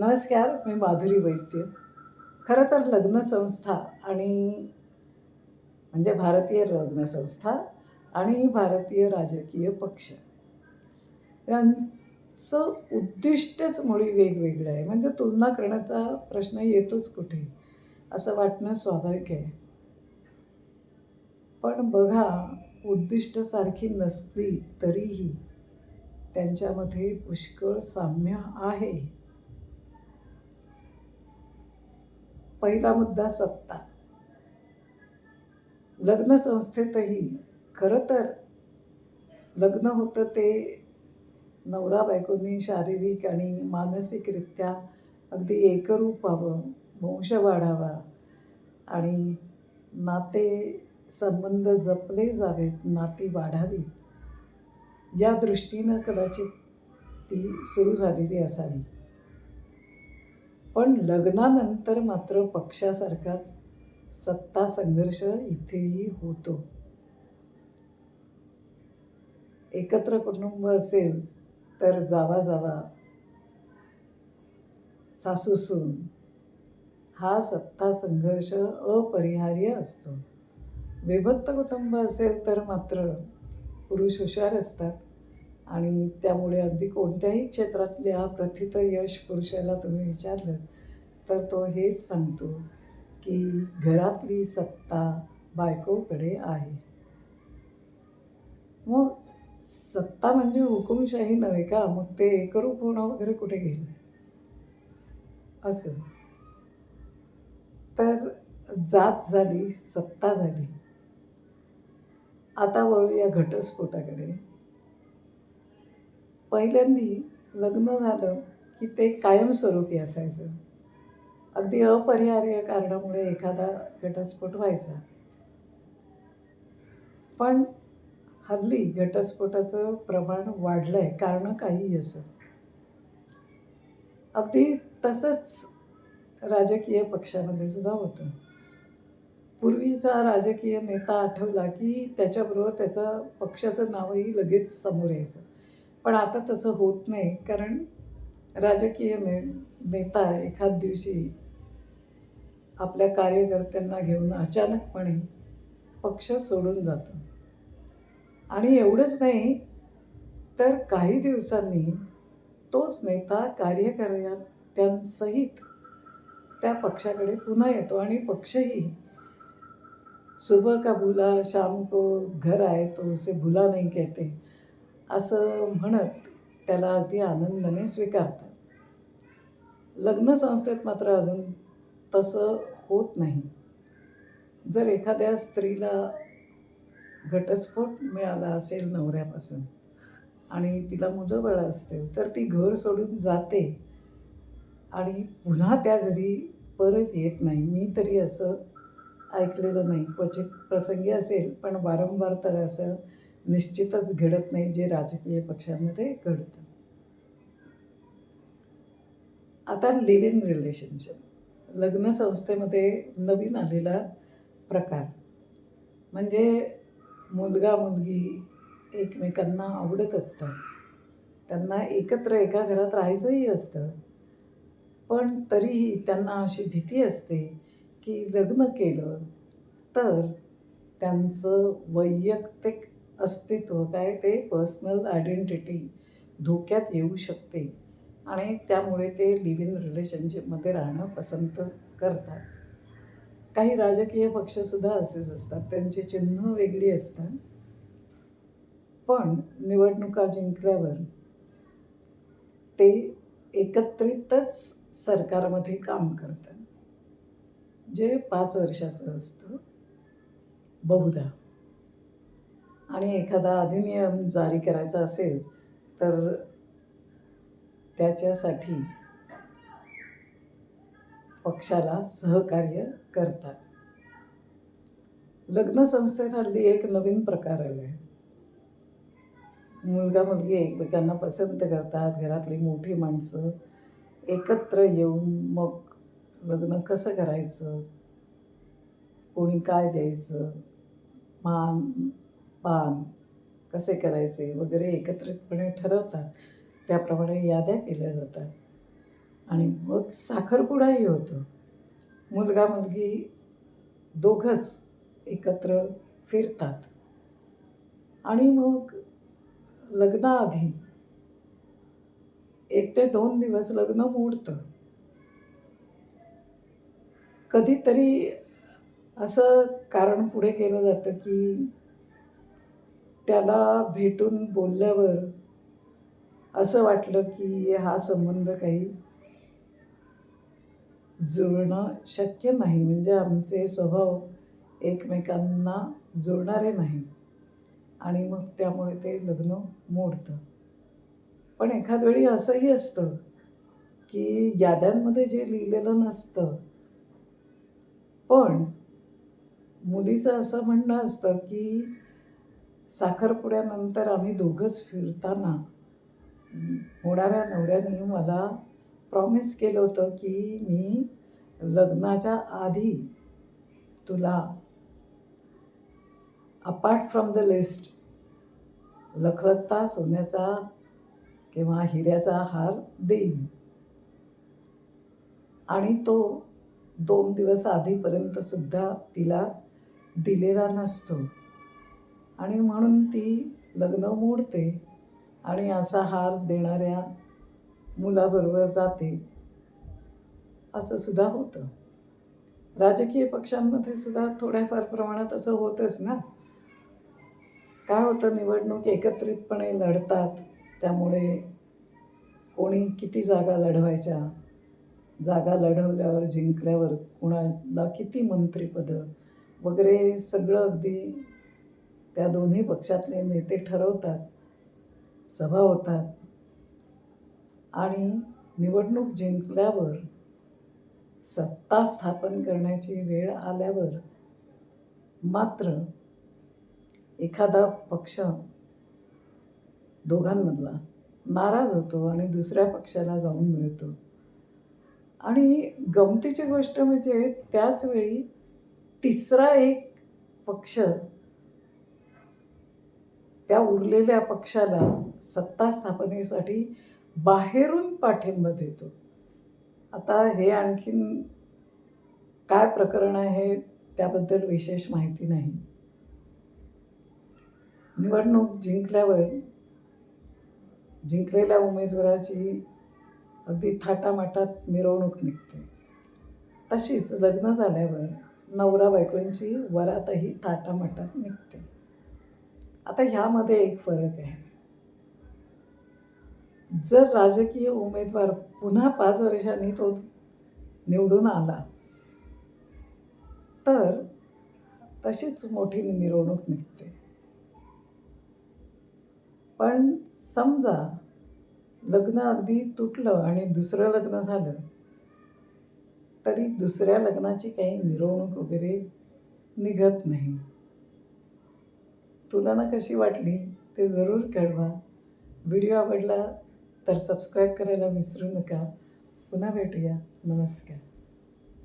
नमस्कार मी माधुरी वैद्य. खरं तर लग्नसंस्था आणि म्हणजे भारतीय लग्नसंस्था आणि भारतीय राजकीय पक्ष. यांचं उद्दिष्टच मुळी वेगवेगळं आहे. म्हणजे तुलना करण्याचा प्रश्न येतोच कुठे असं वाटणं स्वाभाविक आहे. पण बघा उद्दिष्ट सारखी नसली तरीही त्यांच्यामध्ये पुष्कळ साम्य आहे. पहिला मुद्दा सत्ता. लग्न संस्थेतही खरं तर लग्न होतं ते नवरा बायकोनी शारीरिक आणि मानसिकरित्या अगदी एकरूप व्हावं वंश वाढावा आणि नाते संबंध जपले जावेत नाती वाढावीत. या दृष्टीनं कदाचित ती सुरू झालेली असावी. पण लग्नानंतर मात्र पक्षासारखाच सत्ता संघर्ष इथेही होतो. एकत्र कुटुंब असेल तर जावा जावा सासूसून हा सत्ता संघर्ष अपरिहार्य असतो. विभक्त कुटुंब असेल तर मात्र पुरुष हुशार असतात. आणि त्यामुळे अगदी कोणत्याही क्षेत्रातल्या प्रथित यश पुरुषाला तुम्ही विचारलं तर तो हेच सांगतो की घरातली सत्ता बायकोकडे आहे. मग सत्ता म्हणजे हुकुमशाही नव्हे का? मग ते एकरूप होणं वगैरे कुठे गेलं? असं. तर जात झाली सत्ता झाली. आता वळूया घटस्फोटाकडे. पहिल्यांदा लग्न झालं की ते कायमस्वरूपी असायचं. अगदी अपरिहार्य कारणामुळे एखादा घटस्फोट व्हायचा. पण हल्ली घटस्फोटाचं प्रमाण वाढलं आहे कारणं काहीही असं. अगदी तसंच राजकीय पक्षामध्ये सुद्धा होतं. पूर्वीचा राजकीय नेता आठवला की त्याच्याबरोबर त्याचं पक्षाचं नावही लगेच समोर यायचं. पण आता तसं होत नाही कारण राजकीय ने नेता एखाद दिवशी आपल्या कार्यकर्त्यांना घेऊन अचानकपणे पक्ष सोडून जातो. आणि एवढंच नाही तर काही दिवसांनी तोच नेता कार्यकर्त्यांसहित त्या पक्षाकडे पुन्हा येतो आणि पक्षही सुबह का भुला शाम को घर आहे तो उसे भुला नाही कहते. असं म्हणत त्याला अगदी आनंदाने स्वीकारतात. लग्न संस्थेत मात्र अजून तसं होत नाही. जर एखाद्या स्त्रीला घटस्फोट मिळाला असेल नवऱ्यापासून आणि तिला मुलं बाळं असतील तर ती घर सोडून जाते आणि पुन्हा त्या घरी परत येत नाही. मी तरी असं ऐकलेलं नाही. क्वचित प्रसंगी असेल पण वारंवार तर असं निश्चितच घडत नाही जे राजकीय पक्षांमध्ये घडतं. आता लिव्ह इन रिलेशनशिप लग्न संस्थेमध्ये नवीन आलेला प्रकार. म्हणजे मुलगा मुलगी एकमेकांना आवडत असतात. त्यांना एकत्र एका घरात राहायचंही असतं. पण तरीही त्यांना अशी भीती असते की लग्न केलं तर त्यांचं वैयक्तिक अस्तित्व काय ते पर्सनल आयडेंटिटी धोक्यात येऊ शकते. आणि त्यामुळे ते लिव्ह इन रिलेशनशिपमध्ये राहणं पसंत करतात. काही राजकीय पक्षसुद्धा असेच असतात. त्यांची चिन्ह वेगळी असतात. पण निवडणुका जिंकल्यावर ते एकत्रितच सरकारमध्ये काम करतात. जे पाच वर्षाचं असतं बहुधा. आणि एखादा अधिनियम जारी करायचा असेल तर त्याच्यासाठी पक्षाला सहकार्य करतात. लग्न संस्थेत हल्ली एक नवीन प्रकार आला आहे मुलगा मुलगी एकमेकांना पसंत करतात घरातली मोठी माणसं एकत्र येऊन मग लग्न कसं करायचं? कोणी काय द्यायचं? मान पान कसे करायचे वगैरे एकत्रितपणे ठरवतात. त्याप्रमाणे याद्या केल्या जातात. आणि मग साखरपुडाही होतो. मुलगा मुलगी दोघंच एकत्र फिरतात. आणि मग लग्नाआधी एक ते दोन दिवस लग्न मोडतं. कधीतरी असं कारण पुढे केलं जातं की त्याला भेटून बोलल्यावर असं वाटलं की हा संबंध काही जुळणं शक्य नाही. म्हणजे आमचे स्वभाव एकमेकांना जुळणारे नाहीत आणि मग त्यामुळे ते लग्न मोडतं. पण एखाद वेळी असंही असतं की याद्यांमध्ये जे लिहिलेलं नसतं. पण मुलीचं असं म्हणणं असतं की साखरपुड्यानंतर आम्ही दोघंच फिरताना होणाऱ्या नवऱ्याने मला प्रॉमिस केलं होतं की मी लग्नाच्या आधी तुला अपार्ट फ्रॉम द लिस्ट लखलखता सोन्याचा किंवा हिऱ्याचा हार देईन. आणि तो दोन दिवस आधीपर्यंत सुद्धा तिला दिलेला नसतो. आणि म्हणून ती लग्न मोडते आणि असा हार देणाऱ्या मुलाबरोबर जाते. असं सुद्धा होतं. राजकीय पक्षांमध्ये सुद्धा थोड्याफार प्रमाणात असं होतंच ना? काय होतं? निवडणूक एकत्रितपणे लढतात. त्यामुळे कोणी किती जागा लढवायच्या? जागा लढवल्यावर जिंकल्यावर कुणाला किती मंत्रिपदं? वगैरे सगळं अगदी त्या दोन्ही पक्षातले नेते ठरवतात सभा होतात आणि निवडणूक जिंकल्यावर सत्ता स्थापन करण्याची वेळ आल्यावर मात्र एखादा पक्ष दोघांमधला नाराज होतो आणि दुसऱ्या पक्षाला जाऊन मिळतो. आणि गमतीची गोष्ट म्हणजे त्याच वेळी तिसरा एक पक्ष त्या उरलेल्या पक्षाला सत्ता स्थापनेसाठी बाहेरून पाठिंबा देतो. आता हे आणखीन काय प्रकरण आहे त्याबद्दल विशेष माहिती नाही. निवडणूक जिंकल्यावर जिंकलेल्या उमेदवाराची अगदी थाटामाटात मिरवणूक निघते. तशीच लग्न झाल्यावर नवरा बायकोंची वरातही थाटामाटात निघते. आता ह्यामध्ये एक फरक आहे. जर राजकीय उमेदवार पुन्हा पाच वर्षांनी तो निवडून आला तर तशीच मोठी मिरवणूक निघते. पण समजा लग्न अगदी तुटलं आणि दुसरं लग्न झालं तरी दुसऱ्या लग्नाची काही मिरवणूक वगैरे निघत नाही. तुला ना कशी वाटली ते जरूर कळवा. व्हिडिओ आवडला तर सबस्क्राईब करायला विसरू नका. पुन्हा भेटूया. नमस्कार.